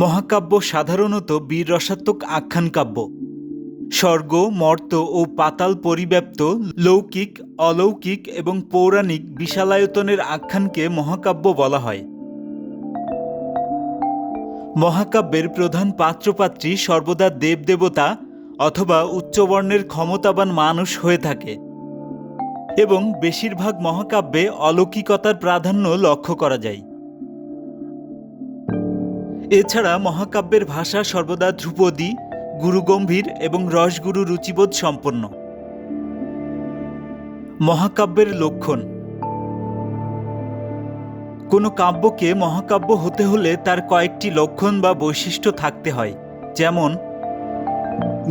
মহাকাব্য সাধারণত বীর রসাত্মক আখ্যান কাব্য স্বর্গ, মর্ত ও পাতাল পরিব্যাপ্ত লৌকিক, অলৌকিক এবং পৌরাণিক বিশালায়তনের আখ্যানকে মহাকাব্য বলা হয়। মহাকাব্যের প্রধান পাত্রপাত্রী সর্বদা দেবদেবতা অথবা উচ্চবর্ণের ক্ষমতাবান মানুষ হয়ে থাকে এবং বেশিরভাগ মহাকাব্যে অলৌকিকতার প্রাধান্য লক্ষ্য করা যায়। এছাড়া মহাকাব্যের ভাষা সর্বদা ধ্রুপদী, গুরুগম্ভীর এবং রসগুরু রুচিবোধ সম্পন্ন। মহাকাব্যের লক্ষণ। কোনো কাব্যকে মহাকাব্য হতে হলে তার কয়েকটি লক্ষণ বা বৈশিষ্ট্য থাকতে হয়, যেমন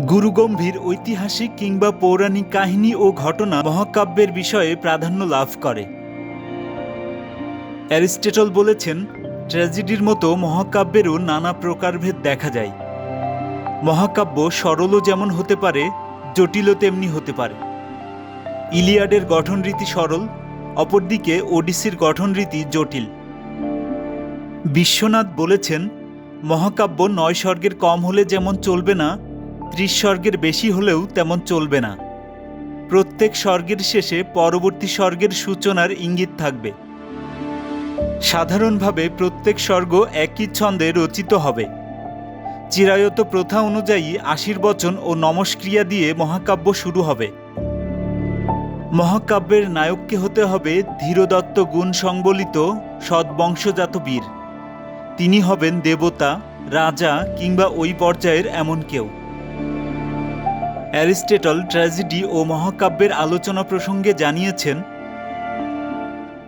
গুরুগম্ভীর ঐতিহাসিক কিংবা পৌরাণিক কাহিনী ও ঘটনা মহাকাব্যের বিষয়ে প্রাধান্য লাভ করে। অ্যারিস্টেটল বলেছেন ট্র্যাজেডির মতো মহাকাব্যেরও নানা প্রকারভেদ দেখা যায়। মহাকাব্য সরলও যেমন হতে পারে, জটিলও তেমনি হতে পারে। ইলিয়াডের গঠনরীতি সরল, অপরদিকে ওডিসির গঠনরীতি জটিল। বিশ্বনাথ বলেছেন, মহাকাব্য নয় স্বর্গের কম হলে যেমন চলবে না, ত্রিশ স্বর্গের বেশি হলেও তেমন চলবে না। প্রত্যেক স্বর্গের শেষে পরবর্তী স্বর্গের সূচনার ইঙ্গিত থাকবে। সাধারণভাবে প্রত্যেক স্বর্গ একই ছন্দে রচিত হবে। চিরায়ত প্রথা অনুযায়ী আশীর্বচন ও নমস্ক্রিয়া দিয়ে মহাকাব্য শুরু হবে। মহাকাব্যের নায়ককে হতে হবে ধীরদত্ত গুণ সংবলিত সদ্বংশজাত বীর। তিনি হবেন দেবতা, রাজা কিংবা ওই পর্যায়ের এমন কেউ। অ্যারিস্টেটল ট্র্যাজেডি ও মহাকাব্যের আলোচনা প্রসঙ্গে জানিয়েছেন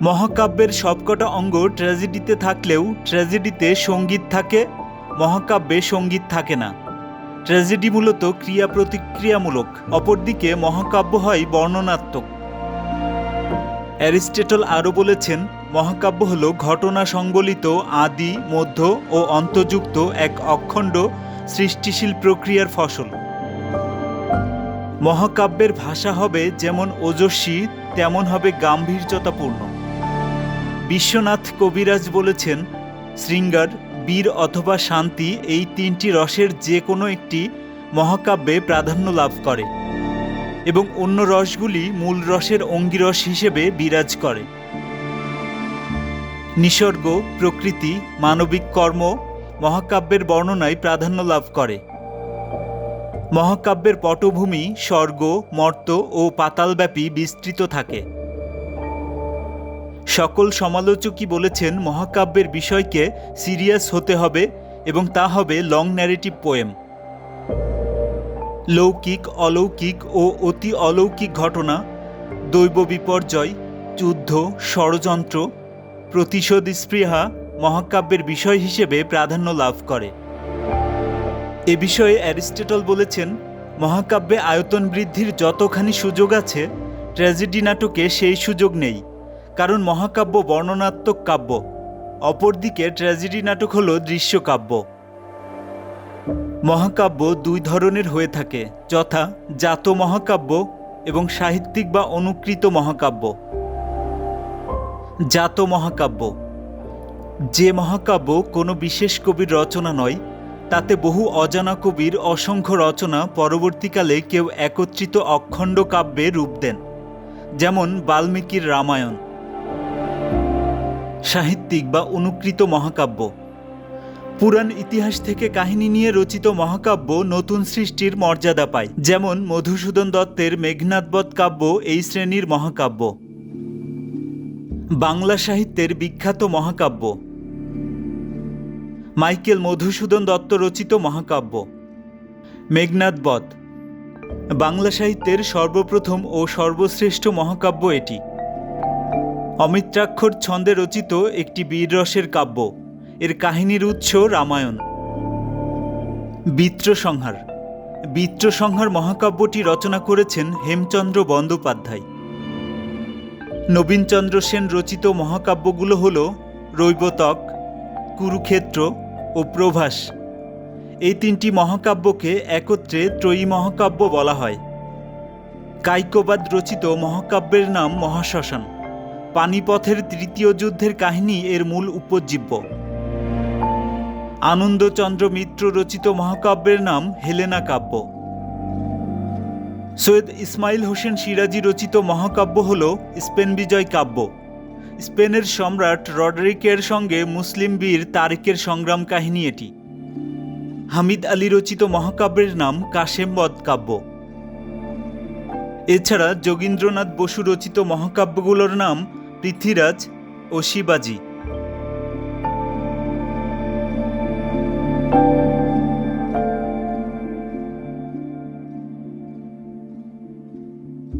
মহাকাব্যের সবকটা অঙ্গ ট্র্যাজেডিতে থাকলেও ট্র্যাজেডিতে সংগীত থাকে, মহাকাব্যে সংগীত থাকে না। ট্র্যাজেডি মূলত ক্রিয়া প্রতিক্রিয়ামূলক অপরদিকে মহাকাব্য হয় বর্ণনাত্মক। অ্যারিস্টেটল আরও বলেছেন, মহাকাব্য হল ঘটনা সংবলিত আদি, মধ্য ও অন্তযুক্ত এক অখণ্ড সৃষ্টিশীল প্রক্রিয়ার ফসল। মহাকাব্যের ভাষা হবে যেমন ওজস্বী, তেমন হবে গাম্ভীর্যতাপূর্ণ। বিশ্বনাথ কবিরাজ বলেছেন, শৃঙ্গার, বীর অথবা শান্তি এই তিনটি রসের যে কোনো একটি মহাকাব্যে প্রাধান্য লাভ করে এবং অন্য রসগুলি মূল রসের অঙ্গিরস হিসেবে বিরাজ করে। নিসর্গ, প্রকৃতি, মানবিক কর্ম মহাকাব্যের বর্ণনায় প্রাধান্য লাভ করে। মহাকাব্যের পটভূমি স্বর্গ, মর্ত ও পাতালব্যাপী বিস্তৃত থাকে। সকল সমালোচকই বলেছেন মহাকাব্যের বিষয়কে সিরিয়াস হতে হবে এবং তা হবে লং ন্যারেটিভ পোয়েম। লৌকিক, অলৌকিক ও অতি অলৌকিক ঘটনা, দৈব বিপর্যয়, যুদ্ধ, ষড়যন্ত্র প্রতিশোধ স্পৃহা মহাকাব্যের বিষয় হিসেবে প্রাধান্য লাভ করে। এ বিষয়ে অ্যারিস্টেটল বলেছেন, মহাকাব্যে আয়তন বৃদ্ধির যতখানি সুযোগ আছে, ট্র্যাজেডি নাটকে সেই সুযোগ নেই। কারণ মহাকাব্য বর্ণনাত্মক কাব্য। অপরদিকে ট্র্যাজেডি নাটক হল দৃশ্যকাব্য। মহাকাব্য দুই ধরনের হয়ে থাকে, যথা জাত মহাকাব্য এবং সাহিত্যিক বা অনুকৃত মহাকাব্য। জাত মহাকাব্য। যে মহাকাব্য কোনো বিশেষ কবির রচনা নয়, তাতে বহু অজানা কবির অসংখ্য রচনা পরবর্তীকালে কেউ একত্রিত অখণ্ড কাব্যে রূপ দেন, যেমন বাল্মীকির রামায়ণ। সাহিত্যিক বা অনুকৃত মহাকাব্য। পুরাণ ইতিহাস থেকে কাহিনী নিয়ে রচিত মহাকাব্য নতুন সৃষ্টির মর্যাদা পায়। যেমন মধুসূদন দত্তের মেঘনাথবধ কাব্য এই শ্রেণির মহাকাব্য। বাংলা সাহিত্যের বিখ্যাত মহাকাব্য। মাইকেল মধুসূদন দত্ত রচিত মহাকাব্য। মেঘনাথবধ বাংলা সাহিত্যের সর্বপ্রথম ও সর্বশ্রেষ্ঠ মহাকাব্য এটি। অমিত্রাক্ষর ছন্দে রচিত একটি বীররসের কাব্য। এর কাহিনীর উৎস রামায়ণ। বিত্রসংহার। বিত্রসংহার মহাকাব্যটি রচনা করেছেন হেমচন্দ্র বন্দ্যোপাধ্যায়। নবীনচন্দ্র সেন রচিত মহাকাব্যগুলো হল রৈবতক, কুরুক্ষেত্র ও প্রভাস। এই তিনটি মহাকাব্যকে একত্রে ত্রয়ী মহাকাব্য বলা হয়। কাইকোবাদ রচিত মহাকাব্যের নাম মহাশ্মশান। পানিপথের তৃতীয় যুদ্ধের কাহিনী এর মূল উপজীব্য। আনন্দচন্দ্র মিত্র রচিত মহাকাব্যের নাম হেলেনা কাব্য। সৈয়দ ইসমাইল হোসেন সিরাজি রচিত মহাকাব্য হল স্পেন বিজয় কাব্য। স্পেনের সম্রাট রডরিকের সঙ্গে মুসলিম বীর তারেকের সংগ্রাম কাহিনী এটি। হামিদ আলী রচিত মহাকাব্যের নাম কাশেমবদ কাব্য। এছাড়া যোগীন্দ্রনাথ বসু রচিত মহাকাব্যগুলোর নাম পৃথ্বীরাজ ও শিবাজী।